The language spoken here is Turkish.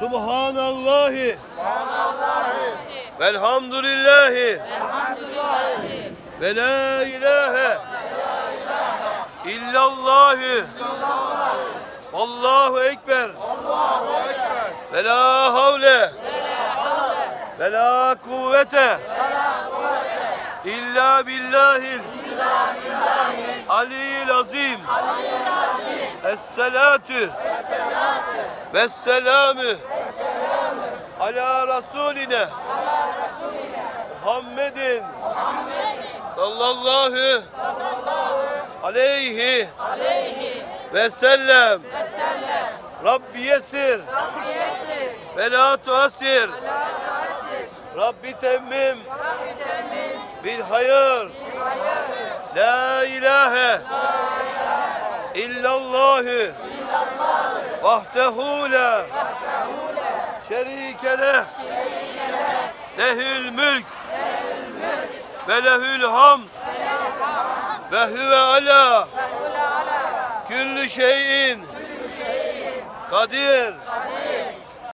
Subhanallahi. Velhamdülillahi. Ve la ilahe. İllallahü. Allahu Ekber. Ve la havle. Ve la kuvvete. İlla billahil. Aliyyil azim. Es-salatu. Vesselamü. Ala Resuline. Muhammedin. Sallallahu. Aleyhi. Ve sellem. Rabbi yesir. Ve la tuasir. Rabbi temmim. Bil hayır. La ilahe. İllallahü. Vahdehu la. Şerike leh. Lehül mülk. Ve lehül hamd. Ve huve ala. Küllü şeyin. Kadir.